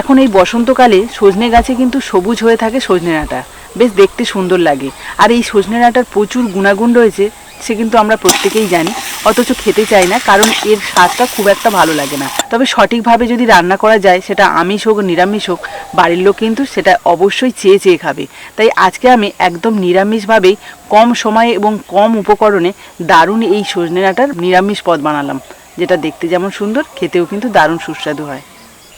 এখন এই বসন্তকালে সজনে গাছে কিন্তু সবুজ হয়ে থাকে সজনে ডাঁটা। বেশ দেখতে সুন্দর লাগে। আর এই সজনে ডাঁটার প্রচুর গুণাগুণ রয়েছে, সে কিন্তু আমরা প্রত্যেকেই জানি। অথচ খেতে চাই না, কারণ এর স্বাদটা খুব একটা ভালো লাগে না। তবে সঠিকভাবে যদি রান্না করা যায়, সেটা আমিষ হোক, নিরামিষ হোক, বাড়ির লোক কিন্তু সেটা অবশ্যই চেয়ে চেয়ে খাবে। তাই আজকে আমি একদম নিরামিষভাবেই কম সময়ে এবং কম উপকরণে দারুণ এই সজনে ডাঁটার নিরামিষ পদ বানালাম। যেটা দেখতে যেমন সুন্দর, খেতেও কিন্তু দারুণ সুস্বাদু হয়।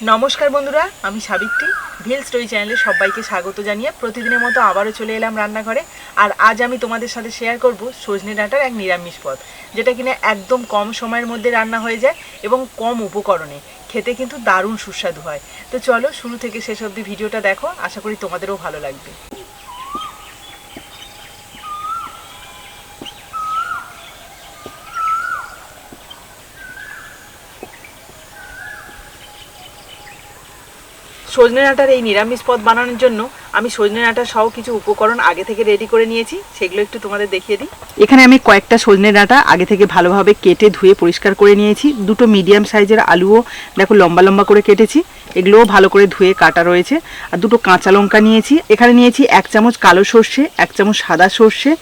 নমস্কার বন্ধুরা, আমি সাবিত্রী। ভিল স্টোরি চ্যানেলে সবাইকে স্বাগত জানিয়ে প্রতিদিনের মতো আবারও চলে এলাম রান্নাঘরে। আর আজ আমি তোমাদের সাথে শেয়ার করব সজনে ডাঁটার এক নিরামিষ পদ, যেটা কিনা একদম কম সময়ের মধ্যে রান্না হয়ে যায় এবং কম উপকরণে। খেতে কিন্তু দারুণ সুস্বাদু হয়। তো চলো শুরু থেকে শেষ অবধি ভিডিওটা দেখো, আশা করি তোমাদেরও ভালো লাগবে। সজনে ডাঁটার এই নিরামিষ পদ বানানোর জন্য আমি সজনে ডাঁটা সহ কিছু উপকরণ আগে থেকে রেডি করে নিয়েছি, সেগুলো একটু তোমাদের দেখিয়ে দিই। এখানে আমি কয়েকটা সজনে ডাঁটা আগে থেকে ভালোভাবে কেটে ধুয়ে পরিষ্কার করে নিয়েছি। দুটো মিডিয়াম সাইজের আলুও দেখো লম্বা লম্বা করে কেটেছি, এগুলোও ভালো করে ধুয়ে কাটা রয়েছে। আর দুটো কাঁচা লঙ্কা নিয়েছি, এখানে নিয়েছি এক চামচ কালো সর্ষে, এক চামচ সাদা সর্ষে,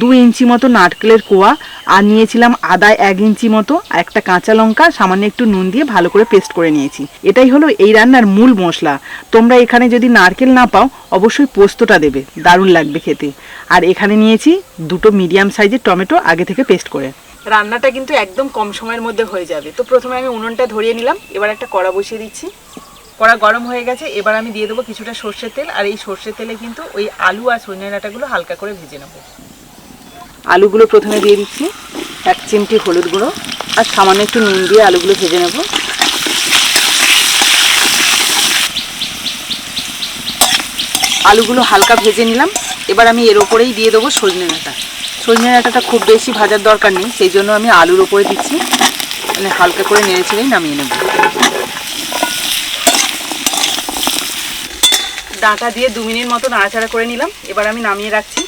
দু ইঞ্চি মতো নারকেলের কোয়া, আর নিয়েছিলাম আদা এক ইঞ্চি মতো একটা কাঁচা লঙ্কা, সামান্য একটু নুন দিয়ে ভালো করে পেস্ট করে নিয়েছি। এটাই হলো এই রান্নার মূল মশলা। তোমরা এখানে যদি নারকেল না পাও অবশ্যই পোস্তটা দেবে দারুণ লাগবে খেতে। আর এখানে নিয়েছি দুটো মিডিয়াম সাইজের টমেটো আগে থেকে পেস্ট করে। রান্নাটা কিন্তু একদম কম সময়ের মধ্যে হয়ে যাবে। তো প্রথমে আমি উনুনটা ধরিয়ে নিলাম এবার একটা কড়া বসিয়ে দিচ্ছি। কড়া গরম হয়ে গেছে এবার আমি দিয়ে দেবো কিছুটা সর্ষের তেল আর এই সর্ষের তেলে কিন্তু ওই আলু আর সজনে ডাঁটাগুলো হালকা করে ভেজে নেব। আলুগুলো প্রথমে দিয়ে দিচ্ছি এক চিমটি হলুদ গুঁড়ো আর সামান্য একটু নুন দিয়ে আলুগুলো ভেজে নেব। আলুগুলো হালকা ভেজে নিলাম। এবার আমি এর ওপরেই দিয়ে দেবো সজনে ডাঁটা। সজনে ডাঁটাটা খুব বেশি ভাজার দরকার নেই, সেই জন্য আমি আলুর ওপরে দিচ্ছি। মানে হালকা করে নেড়ে নামিয়ে নেব। ডাঁটা দিয়ে দু মিনিট মতো নাড়াচাড়া করে নিলাম। এবার আমি নামিয়ে রাখছি।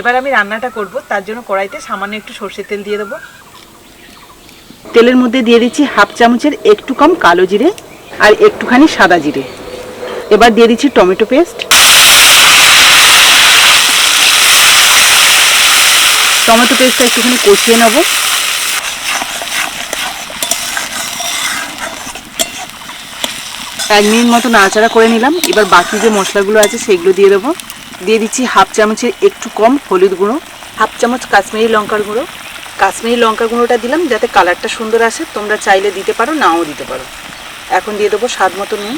এবার আমি রান্নাটা করব, তার জন্য কড়াইতে সামান্য একটু সর্ষের তেল দিয়ে দেবো। তেলের মধ্যে দিয়ে দিচ্ছি হাফ চামচের একটু কম কালো জিরে আর একটুখানি সাদা জিরে। এবার দিয়ে দিচ্ছি টমেটো পেস্ট। টমেটো পেস্টটা একটুখানি কষিয়ে নেব। এক মিনিট মতো নাড়াচাড়া করে নিলাম। এবার বাকি যে মশলাগুলো আছে সেগুলো দিয়ে দেবো। দিয়ে দিচ্ছি হাফ চামচের একটু কম হলুদ গুঁড়ো, হাফ চামচ কাশ্মীরি লঙ্কার গুঁড়ো। কাশ্মীরি লঙ্কা গুঁড়োটা দিলাম যাতে কালারটা সুন্দর আসে। তোমরা চাইলে দিতে পারো, নাও দিতে পারো। এখন দিয়ে দেবো স্বাদ মতো নুন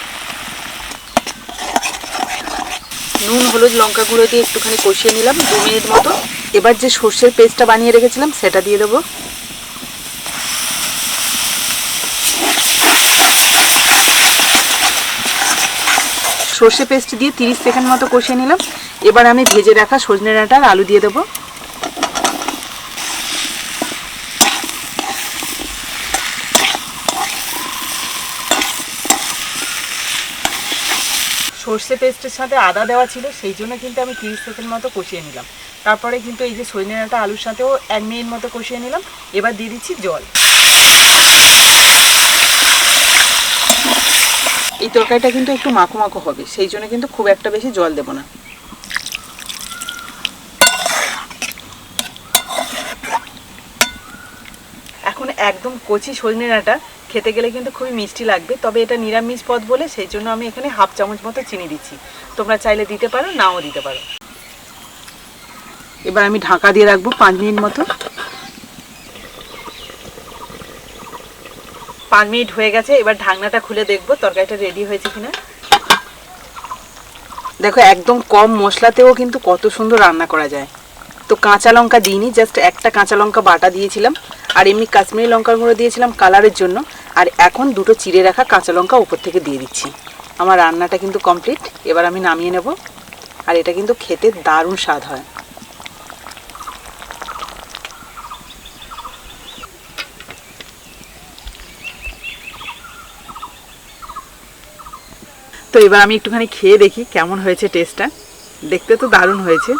নুন হলুদ লঙ্কা গুঁড়ো দিয়ে একটুখানি কষিয়ে নিলাম দু মিনিট মতো। এবার যে সর্ষের পেস্টটা বানিয়ে রেখেছিলাম, সেটা দিয়ে দেবো। সর্ষে পেস্ট দিয়ে তিরিশ সেকেন্ড মতো কষিয়ে নিলাম। এবার আমি ভেজে রাখা সজনে ডাঁটা আলু দিয়ে দেবো। সর্ষে পেস্টের সাথে আদা দেওয়া ছিল, সেই জন্য কিন্তু আমি তিরিশ সেকেন্ড মতো কষিয়ে নিলাম। তারপরে কিন্তু এই যে সজনে ডাঁটা আলুর সাথেও এক মিনিট মতো কষিয়ে নিলাম। এবার দিয়ে দিচ্ছি জল। এই তরকারিটা কিন্তু একটু মাখো মাখো হবে, সেই জন্য কিন্তু খুব একটা বেশি জল দেবো না। এখন একদম কচি সজনে ডাঁটা খেতে গেলে কিন্তু খুবই মিষ্টি লাগবে, তবে এটা নিরামিষ পদ বলে সেই জন্য আমি এখানে হাফ চামচ মতো চিনি দিচ্ছি। তোমরা চাইলে দিতে পারো, নাও দিতে পারো। এবার আমি ঢাকা দিয়ে রাখব পাঁচ মিনিট মতো। পাঁচ মিনিট হয়ে গেছে, এবার ঢাকনাটা খুলে দেখব তরকারিটা রেডি হয়েছে কিনা। দেখো, একদম কম মশলাতেও কিন্তু কত সুন্দর রান্না করা যায়। তো কাঁচা লঙ্কা দিইনি জাস্ট একটা কাঁচা লঙ্কা বাটা দিয়েছিলাম, আর এমনি কাশ্মীরি লঙ্কার গুঁড়ো দিয়েছিলাম কালারের জন্য। আর এখন দুটো চিড়ে রাখা কাঁচা লঙ্কা উপর থেকে দিয়ে দিচ্ছি। আমার রান্নাটা কিন্তু কমপ্লিট এবার আমি নামিয়ে নেব। আর এটা কিন্তু খেতে দারুণ স্বাদ হয়। তো এবার আমি একটুখানি খেয়ে দেখি কেমন হয়েছে টেস্টটা দেখতে তো দারুণ হয়েছে।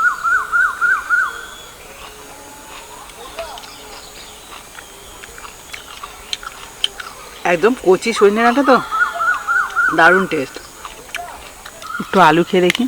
একদম কচি সজনে ডাঁটা তো। দারুণ টেস্ট একটু আলু খেয়ে দেখি।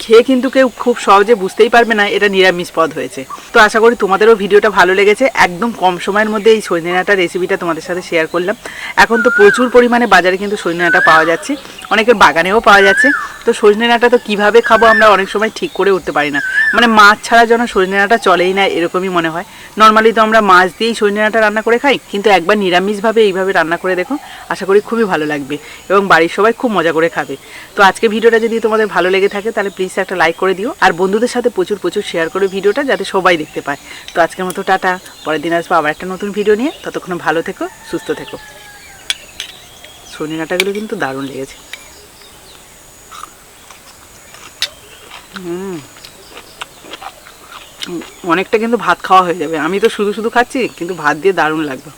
খেয়ে কিন্তু কেউ খুব সহজে বুঝতেই পারবে না এটা নিরামিষ পদ হয়েছে। তো আশা করি তোমাদেরও ভিডিওটা ভালো লেগেছে। একদম কম সময়ের মধ্যে এই সজনে ডাঁটা রেসিপিটা তোমাদের সাথে শেয়ার করলাম। এখন তো প্রচুর পরিমাণে বাজারে কিন্তু সজনে ডাঁটা পাওয়া যাচ্ছে। অনেকের বাগানেও পাওয়া যাচ্ছে। তো সজনে তো কীভাবে খাব আমরা অনেক সময় ঠিক করে উঠতে পারি না। মানে মাছ ছাড়া যেন সজনে চলেই না, এরকমই মনে হয়। নর্মালি তো আমরা মাছ দিয়েই সজনে ডাঁটা রান্না করে খাই, কিন্তু একবার নিরামিষভাবে এইভাবে রান্না করে দেখো, আশা করি খুবই ভালো লাগবে এবং বাড়ির সবাই খুব মজা করে খাবে। তো আজকে ভিডিওটা যদি তোমাদের ভালো লেগে থাকে, তাহলে প্লিজ একটা লাইক করে দিও। আর বন্ধুদের সাথে প্রচুর প্রচুর শেয়ার করে ভিডিওটা, যাতে সবাই দেখতে পায়। তো আজকের মতো টাটা। পরের দিন আসব আবার একটা নতুন ভিডিও নিয়ে। ততক্ষণ ভালো থেকো, সুস্থ থেকো। শনি ডাঁটাগুলো কিন্তু দারুণ লেগেছে। অনেকটা কিন্তু ভাত খাওয়া হয়ে যাবে। আমি তো শুধু শুধু খাচ্ছি, কিন্তু ভাত দিয়ে দারুণ লাগবে।